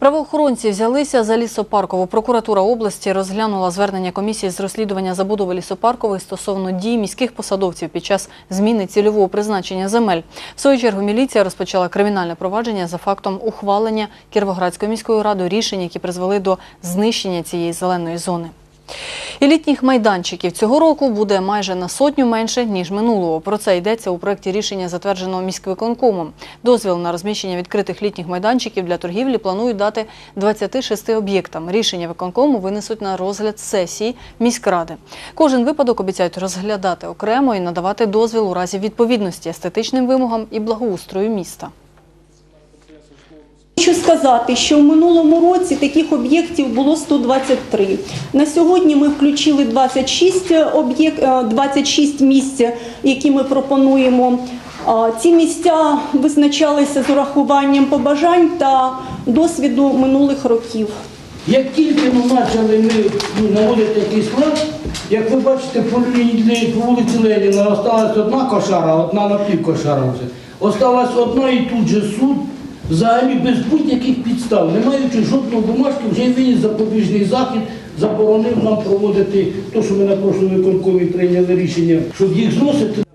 Правоохоронці взялися за лісопаркову. Прокуратура області розглянула звернення комісії з розслідування забудови лісопаркової стосовно дій міських посадовців під час зміни цільового призначення земель. В свою чергу міліція розпочала кримінальне провадження за фактом ухвалення Кіровоградською міською радою рішень, які призвели до знищення цієї зеленої зони. І літніх майданчиків цього року буде майже на сотню менше, ніж минулого. Про це йдеться у проєкті рішення, затвердженого міськвиконкомом. Дозвіл на розміщення відкритих літніх майданчиків для торгівлі планують дати 26 об'єктам. Рішення виконкому винесуть на розгляд сесії міськради. Кожен випадок обіцяють розглядати окремо і надавати дозвіл у разі відповідності естетичним вимогам і благоустрою міста. Хочу сказати, що в минулому році таких об'єктів було 123. На сьогодні ми включили 26 об'єкт, е, 26 місць, які ми пропонуємо. Ці місця визначалися з урахуванням побажань та досвіду минулих років. Як тільки ми почали ми ну, наводити якийсь склад, як ви бачите, по, по вулиці Леніна осталась одна кошара, одна напівкошара вже. Осталась одна і тут же суд, взагалі без будь-яких підстав, не маючи жодної бумажки, вже виніс запобіжний захід, заборонив нам проводити те, що ми на прошлому виконкові прийняли рішення, щоб їх зносити.